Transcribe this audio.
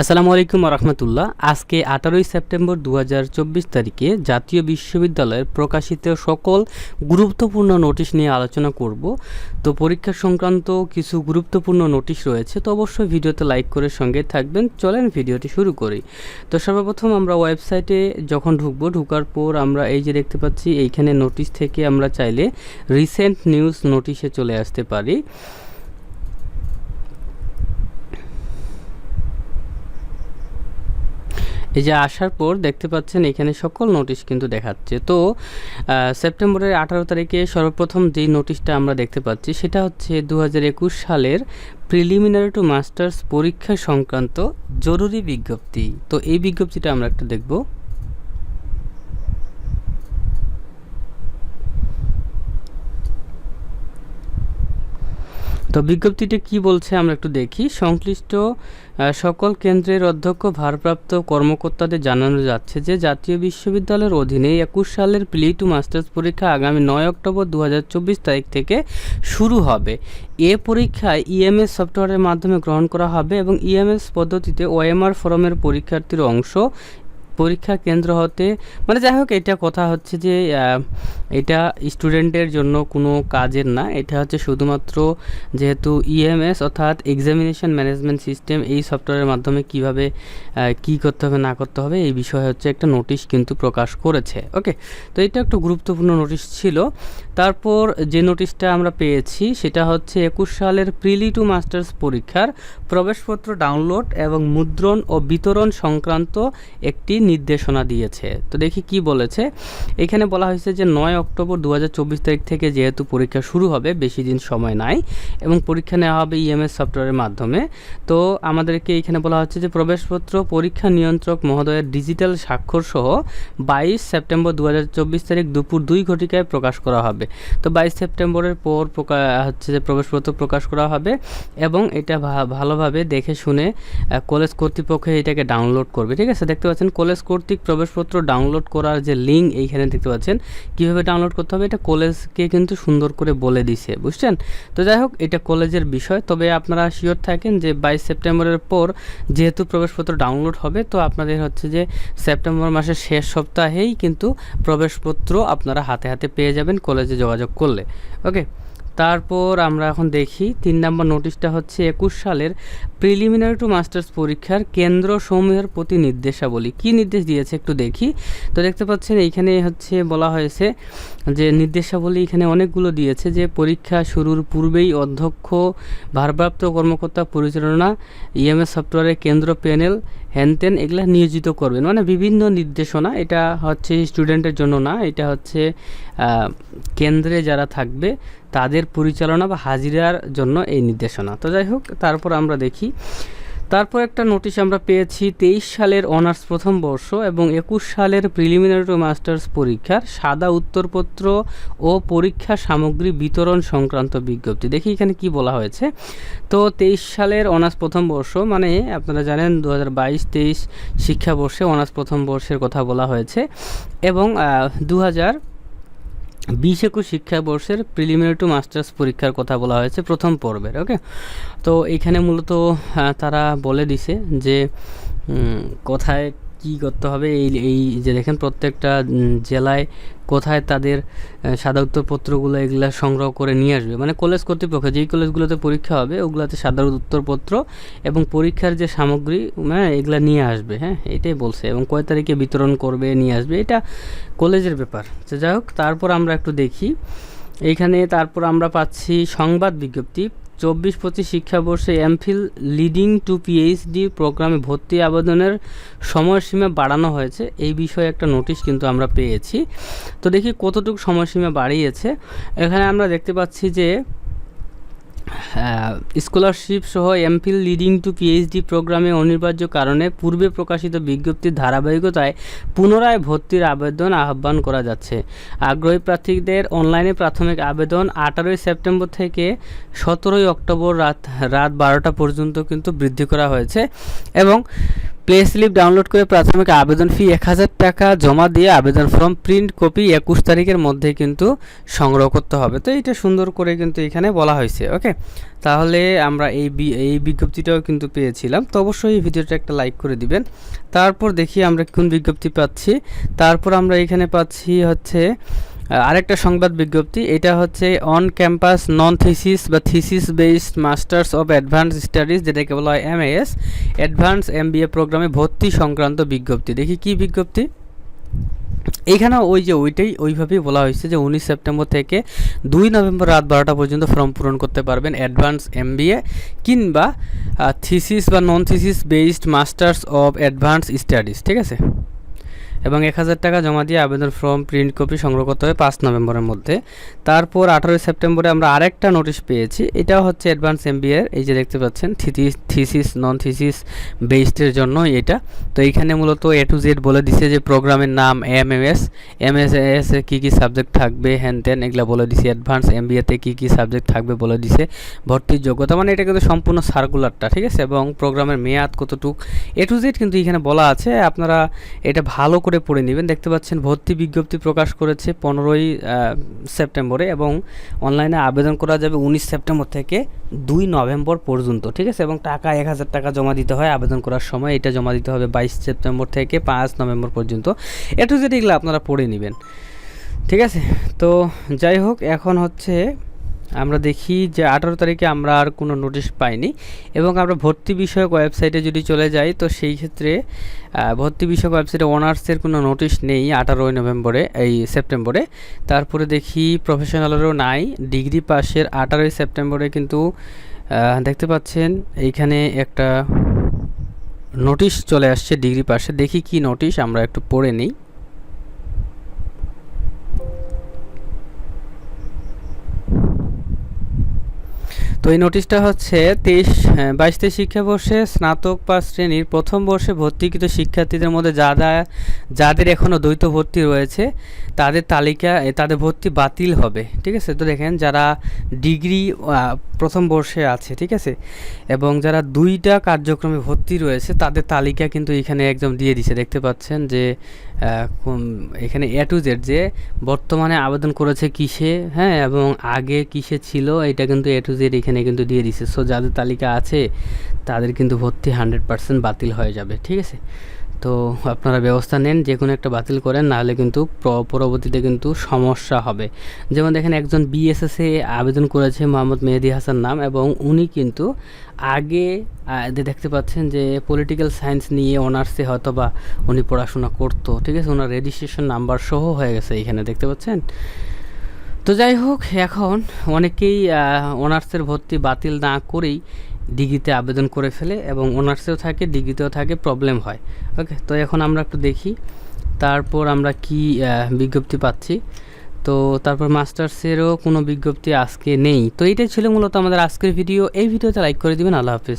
আসসালামু আলাইকুম রহমতুল্লাহ আজকে আঠারোই সেপ্টেম্বর দু হাজার চব্বিশ তারিখে জাতীয় বিশ্ববিদ্যালয়ের প্রকাশিত সকল গুরুত্বপূর্ণ নোটিশ নিয়ে আলোচনা করব। তো পরীক্ষা সংক্রান্ত কিছু গুরুত্বপূর্ণ নোটিশ রয়েছে, তো অবশ্যই ভিডিওতে লাইক করে সঙ্গে থাকবেন। চলেন ভিডিওটি শুরু করি। তো সর্বপ্রথম আমরা ওয়েবসাইটে যখন ঢুকবো, ঢুকার পর আমরা এই যে দেখতে পাচ্ছি, এইখানে নোটিশ থেকে আমরা চাইলে রিসেন্ট নিউজ নোটিশে চলে আসতে পারি। এই যে আসার পর দেখতে পাচ্ছেন এখানে সকল নোটিশ কিন্তু দেখাচ্ছে। তো সেপ্টেম্বরের আঠারো তারিখে সর্বপ্রথম যে নোটিশটা আমরা দেখতে পাচ্ছি সেটা হচ্ছে দু হাজার একুশ সালের প্রিলিমিনারি টু মাস্টার্স পরীক্ষা সংক্রান্ত জরুরি বিজ্ঞপ্তি। তো এই বিজ্ঞপ্তিটা আমরা একটু দেখব। তো বিজ্ঞপ্তিটা কি বলছে আমরা একটু দেখি। সংশ্লিষ্ট সকল কেন্দ্রের অধ্যক্ষ, ভারপ্রাপ্ত কর্মকর্তাদের জানানো যাচ্ছে যে জাতীয় বিশ্ববিদ্যালয়ের অধীনে একুশ সালের প্লি টু মাস্টার্স পরীক্ষা আগামী নয় অক্টোবর দু হাজার চব্বিশ তারিখ থেকে শুরু হবে। এ পরীক্ষায় ইএমএস সফটওয়্যারের মাধ্যমে গ্রহণ করা হবে এবং ইএমএস পদ্ধতিতে ওএমআর ফরমের পরীক্ষার্থীর অংশ পরীক্ষা কেন্দ্র হতে মানে যাই হোক, এটা কথা হচ্ছে যে এটা স্টুডেন্টের জন্য কোনো কাজের না। এটা হচ্ছে শুধুমাত্র যেহেতু ইএমএস অর্থাৎ এক্সামিনেশন ম্যানেজমেন্ট সিস্টেম এই সফটওয়্যারের মাধ্যমে কীভাবে কি করতে হবে, না করতে হবে, এই বিষয়ে হচ্ছে একটা নোটিশ কিন্তু প্রকাশ করেছে। ওকে তো এটা একটু গুরুত্বপূর্ণ নোটিশ ছিল। তারপর যে নোটিশটা আমরা পেয়েছি, সেটা হচ্ছে একুশ সালের প্রিলি টু মাস্টার্স পরীক্ষার প্রবেশপত্র ডাউনলোড এবং মুদ্রণ ও বিতরণ সংক্রান্ত একটি নির্দেশনা দিয়েছে। তো দেখি কি বলেছে। এখানে বলা হয়েছে যে, নয় অক্টোবর দু হাজার চব্বিশ তারিখ থেকে যেহেতু পরীক্ষা শুরু হবে, বেশি দিন সময় নাই এবং পরীক্ষা নেওয়া হবে ইএমএস সফটওয়্যারের মাধ্যমে। তো আমাদেরকে এখানে বলা হচ্ছে যে, প্রবেশপত্র পরীক্ষা নিয়ন্ত্রক মহোদয়ের ডিজিটাল স্বাক্ষর সহ বাইশ সেপ্টেম্বর দু হাজার চব্বিশ তারিখ দুপুর দুই ঘটিকায় প্রকাশ করা হবে। তো বাইশ সেপ্টেম্বরের পর হচ্ছে যে, প্রবেশপত্র প্রকাশ করা হবে এবং এটা ভালোভাবে দেখে শুনে কলেজ কর্তৃপক্ষ এটাকে ডাউনলোড করবে। ঠিক আছে? দেখতে পাচ্ছেন, কলেজ কর্তৃক প্রবেশপত্র ডাউনলোড করার যে লিঙ্ক এইখানে দেখতে পাচ্ছেন, কীভাবে ডাউনলোড করতে হবে? এটা কলেজকে কিন্তু সুন্দর করে বলে দিছে, বুঝছেন? তো যাই হোক, এটা কলেজের বিষয়। তবে আপনারা শিওর থাকেন যে বাইশ সেপ্টেম্বরের পর যেহেতু প্রবেশপত্র ডাউনলোড হবে, তো আপনাদের হচ্ছে যে সেপ্টেম্বর মাসের শেষ সপ্তাহেই কিন্তু প্রবেশপত্র আপনারা হাতে হাতে পেয়ে যাবেন কলেজে যোগাযোগ করলে। ওকে তারপর আমরা এখন দেখি, তিন নম্বর নোটিশটা হচ্ছে একুশ সালের প্রিলিমিনারি টু মাস্টার্স পরীক্ষার কেন্দ্র সমূহের প্রতি নির্দেশাবলী কি নির্দেশ দিয়েছে একটু দেখি? তো দেখতে পাচ্ছেন, এইখানে হচ্ছে বলা হয়েছে যে নির্দেশাবলী এখানে অনেকগুলো দিয়েছে, যে পরীক্ষা শুরুর পূর্বেই অধ্যক্ষ, ভারপ্রাপ্ত কর্মকর্তা পরিচালনা ইএমএস সফটওয়্যারের কেন্দ্র প্যানেল হ্যানতেন এগুলো নিয়োজিত করবেন। মানে বিভিন্ন নির্দেশনা, এটা হচ্ছে স্টুডেন্টের জন্য না, এটা হচ্ছে কেন্দ্রে যারা থাকবে, তাদের পরিচালনা বা হাজিরার জন্য এই নির্দেশনা। তো যাই হোক, তারপর আমরা দেখি তারপর একটা নোটিশ আমরা পেয়েছি, তেইশ সালের অনার্স প্রথম বর্ষ এবং একুশ সালের প্রিলিমিনারি টু মাস্টার্স পরীক্ষার সাদা উত্তরপত্র ও পরীক্ষা সামগ্রী বিতরণ সংক্রান্ত বিজ্ঞপ্তি। দেখি এখানে কি বলা হয়েছে। তো তেইশ সালের অনার্স প্রথম বর্ষ মানে আপনারা জানেন দু হাজার বাইশ, তেইশ শিক্ষাবর্ষে অনার্স প্রথম বর্ষের কথা বলা হয়েছে এবং দু হাজার বিশ একুশ শিক্ষাবর্ষের প্রিলিমিনারি টু মাস্টার্স পরীক্ষার কথা বলা হয়েছে প্রথম পর্বের ওকে তো এখানে মূলত তারা বলে দিছে যে কোথায় কি করতে হবে? এই এই যে দেখেন প্রত্যেকটা জেলায় কোথায় তাদের সাদা উত্তরপত্রগুলো এগুলা সংগ্রহ করে নিয়ে আসবে। মানে কলেজ কর্তৃপক্ষ, যেই কলেজগুলোতে পরীক্ষা হবে, ওগুলাতে সাদা উত্তরপত্র এবং পরীক্ষার যে সামগ্রী হ্যাঁ এগুলো নিয়ে আসবে হ্যাঁ? এটাই বলছে। এবং কয় তারিখে বিতরণ করবে, নিয়ে আসবে, এটা কলেজের ব্যাপার। তো যাই হোক, তারপর আমরা একটু দেখি। এইখানে তারপর আমরা পাচ্ছি সংবাদ বিজ্ঞপ্তি। চব্বিশ পঁচিশ শিক্ষাবর্ষে এমফিল লিডিং টু পিএইচডি প্রোগ্রামে ভর্তি আবেদনের সময়সীমা বাড়ানো হয়েছে। এই বিষয়ে একটা নোটিশ কিন্তু আমরা পেয়েছি। তো দেখি কতটুকু সময়সীমা বাড়িয়েছে। এখানে আমরা দেখতে পাচ্ছি যে স্কলারশিপ সহ এমফিল লিডিং টু পিএইচডি প্রোগ্রামে অনিবার্য কারণে পূর্বে প্রকাশিত বিজ্ঞপ্তির ধারাবাহিকতায় পুনরায় ভর্তির আবেদন আহ্বান করা যাচ্ছে। আগ্রহী প্রার্থীদের অনলাইনে প্রাথমিক আবেদন আঠারোই সেপ্টেম্বর থেকে সতেরোই অক্টোবর রাত রাত বারোটা পর্যন্ত কিন্তু বৃদ্ধি করা হয়েছে এবং প্লে স্লিপ ডাউনলোড করে প্রাথমিক আবেদন ফি এক হাজার টাকা জমা দিয়ে আবেদন ফর্ম প্রিন্ট কপি একুশ তারিখের মধ্যে কিন্তু সংগ্রহ করতে হবে। তো এটা সুন্দর করে কিন্তু এখানে বলা হয়েছে ওকে তাহলে আমরা এই এই বিজ্ঞপ্তিটাও কিন্তু পেয়েছিলাম। তো অবশ্যই এই ভিডিওটা একটা লাইক করে দিবেন। তারপর দেখি আমরা কোন বিজ্ঞপ্তি পাচ্ছি। তারপর আমরা এখানে পাচ্ছি হচ্ছে আরেকটা সংবাদ বিজ্ঞপ্তি, এটা হচ্ছে অন ক্যাম্পাস নন থিসিস বা thesis based masters of advance studies যেটাকে বলা হয় এমএএস অ্যাডভান্স এমবিএ প্রোগ্রামে ভর্তি সংক্রান্ত বিজ্ঞপ্তি। দেখি কি বিজ্ঞপ্তি? এইখানে ওই যে ওইটাই ওইভাবেই বলা হয়েছে যে উনিশ সেপ্টেম্বর থেকে দুই নভেম্বর রাত বারোটা পর্যন্ত ফর্ম পূরণ করতে পারবেন অ্যাডভান্স এমবিএ কিংবা থিসিস বা non thesis based masters of advance studies ঠিক আছে? এবং এক হাজার টাকা জমা দিয়ে আবেদন ফর্ম প্রিন্ট কপি সংগ্রহ করতে হবে পাঁচ নভেম্বরের মধ্যে। তারপর আঠারোই সেপ্টেম্বরে আমরা আরেকটা নোটিশ পেয়েছি। এটা হচ্ছে অ্যাডভান্স এমবিএর এই যে দেখতে পাচ্ছেন থিসিস নন থিসিস বেসডের জন্য এটা। তো এইখানে মূলত এ টু জেড বলে দিছে যে প্রোগ্রামের নাম M M S M S S কী কী সাবজেক্ট থাকবে হ্যান ত্যান এগুলো বলে দিছে। অ্যাডভান্স এম এমবিএতে কী কী সাবজেক্ট থাকবে বলে দিছে। ভর্তির যোগ্যতা মানে এটা কিন্তু সম্পূর্ণ সার্কুলারটা ঠিক আছে? এবং প্রোগ্রামের মেয়াদ কতটুক? এ টু জেড কিন্তু এখানে বলা আছে। আপনারা এটা ভালো করে পড়ে নেবেন। দেখতে পাচ্ছেন, ভর্তি বিজ্ঞপ্তি প্রকাশ করেছে পনেরোই সেপ্টেম্বরে এবং অনলাইনে আবেদন করা যাবে উনিশ সেপ্টেম্বর থেকে দুই নভেম্বর পর্যন্ত, ঠিক আছে? এবং টাকা এক হাজার টাকা জমা দিতে হয় আবেদন করার সময়। এটা জমা দিতে হবে বাইশ সেপ্টেম্বর থেকে পাঁচ নভেম্বর পর্যন্ত। এ টু জেড এগুলো আপনারা পড়ে নেবেন, ঠিক আছে? তো যাই হোক, এখন হচ্ছে আমরা দেখি যে আঠারো তারিখে আমরা আর কোনো নোটিশ পাইনি এবং আমরা ভর্তি বিষয়ক ওয়েবসাইটে যদি চলে যাই, তো সেই ক্ষেত্রে ভর্তি বিষয়ক ওয়েবসাইটে অনার্সের কোনো নোটিশ নেই আঠারোই নভেম্বরে, এই সেপ্টেম্বরে। তারপরে দেখি প্রফেশনালেরও নাই ডিগ্রি পাশের আঠারোই সেপ্টেম্বরে কিন্তু দেখতে পাচ্ছেন এইখানে একটা নোটিশ চলে আসছে ডিগ্রি পাশে। দেখি কি নোটিশ আমরা একটু পড়ে নিই। তো এই নোটিশটা হচ্ছে তেইশ বাইশ তেইশ শিক্ষাবর্ষে স্নাতক পাস শ্রেণির প্রথম বর্ষে ভর্তিকৃত শিক্ষার্থীদের মধ্যে যারা, যাদের এখনও দ্বৈত ভর্তি রয়েছে, তাদের তালিকা তাদের ভর্তি বাতিল হবে, ঠিক আছে? তো দেখেন যারা ডিগ্রি প্রথম বর্ষে আছে, ঠিক আছে? এবং যারা দুইটা কার্যক্রমে ভর্তি রয়েছে, তাদের তালিকা কিন্তু এখানে একদম দিয়ে দিছে। দেখতে পাচ্ছেন যে এখানে এ টু জেড যে বর্তমানে আবেদন করেছে কিসে হ্যাঁ এবং আগে কিসে ছিল, এটা কিন্তু এ টু জেড এখানে কিন্তু দিয়ে দিছে। সো যাদের তালিকা আছে, তাদের কিন্তু ভর্তি হান্ড্রেড পার্সেন্ট বাতিল হয়ে যাবে, ঠিক আছে? তো আপনারা ব্যবস্থা নেন যে কোনো একটা বাতিল করেন, নাহলে কিন্তু পরবর্তীতে কিন্তু সমস্যা হবে। যেমন দেখেন, একজন বিএসএসএ আবেদন করেছে মোহাম্মদ মেহেদি হাসান নাম, এবং উনি কিন্তু আগে দেখতে পাচ্ছেন যে পলিটিক্যাল সায়েন্স নিয়ে অনার্সে হয়তো বা উনি পড়াশোনা করতো, ঠিক আছে? ওনার রেজিস্ট্রেশন নাম্বার সহ হয়ে গেছে এখানে, দেখতে পাচ্ছেন? তো যাই হোক, এখন অনেকেই অনার্সের ভর্তি বাতিল না করেই ডিগ্রিতে আবেদন করে ফেলে এবং অনার্সেও থাকে, ডিগ্রিতেও থাকে, প্রবলেম হয়। ওকে, তো এখন আমরা একটু দেখি, তারপর আমরা কি বিজ্ঞপ্তি পাচ্ছি। তো তারপর মাস্টার্সেরও কোনো বিজ্ঞপ্তি আজকে নেই। তো এইটাই ছিল মূলত আমাদের আজকের ভিডিও। এই ভিডিওতে লাইক করে দিবেন। আল্লাহ হাফিজ।